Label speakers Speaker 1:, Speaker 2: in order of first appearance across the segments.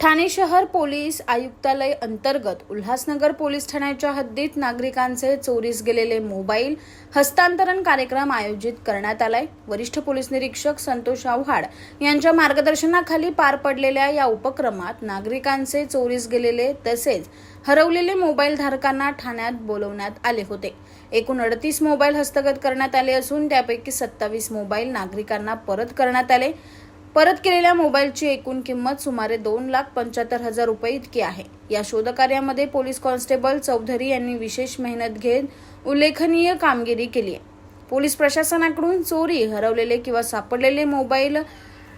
Speaker 1: ठाणे शहर पोलीस आयुक्तालय अंतर्गत उल्हासनगर पोलीस ठाण्याच्या हद्दीत नागरिकांचे चोरीस गेलेले मोबाईल हस्तांतरण कार्यक्रम आयोजित करण्यात आलाय. वरिष्ठ पोलीस निरीक्षक संतोष आव्हाड यांच्या मार्गदर्शनाखाली पार पडलेल्या या उपक्रमात नागरिकांचे चोरीस गेलेले तसेच हरवलेले मोबाईल धारकांना ठाण्यात बोलवण्यात आले होते. एकूण अडतीस मोबाईल हस्तगत करण्यात आले असून त्यापैकी सत्तावीस मोबाईल नागरिकांना परत करण्यात आले. परत केलेल्या मोबाईलची एकूण किंमत सुमारे दोन लाख पंच्याहत्तर हजार रुपये इतकी आहे. या शोधकार्यामध्ये पोलीस कॉन्स्टेबल चौधरी यांनी विशेष मेहनत घेत उल्लेखनीय कामगिरी केली आहे. पोलीस प्रशासनाकडून चोरी हरवलेले किंवा सापडलेले मोबाईल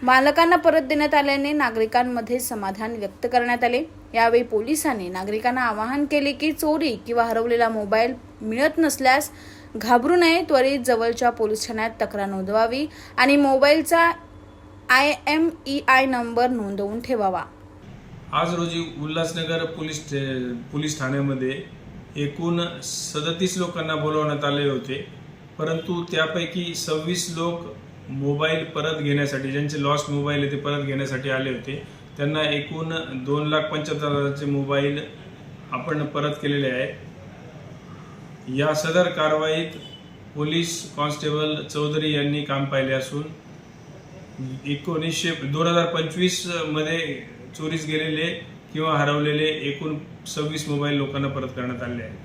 Speaker 1: मालकांना परत देण्यात आल्याने नागरिकांमध्ये समाधान व्यक्त करण्यात आले. यावेळी पोलिसांनी नागरिकांना आवाहन केले की चोरी किंवा हरवलेला मोबाईल मिळत नसल्यास घाबरू नये त्वरित जवळच्या पोलीस ठाण्यात तक्रार नोंदवावी आणि मोबाईलचा I M E I number नोंदवून ठेवावा.
Speaker 2: आज रोजी उल्हासनगर पोलीस पोलीस ठाण्यामध्ये एकूण सदतीस लोकांना बोलवण्यात आले होते. परंतु त्यापैकी सव्वीस लोक मोबाईल परत घेण्यासाठी ज्यांचे लॉस्ट मोबाईल आहे ते परत घेण्यासाठी आले होते. त्यांना एकूण दोन लाख पंच्याहत्तर हजारचे मोबाईल आपण परत केलेले आहे. या सदर कारवाईत पोलीस कॉन्स्टेबल चौधरी यांनी काम पाहिले असून एकोणीसशे दोन हजार पंचवीसमध्ये चोरीस गेलेले किंवा हरवलेले एकूण सव्वीस मोबाईल लोकांना परत करण्यात आले आहेत.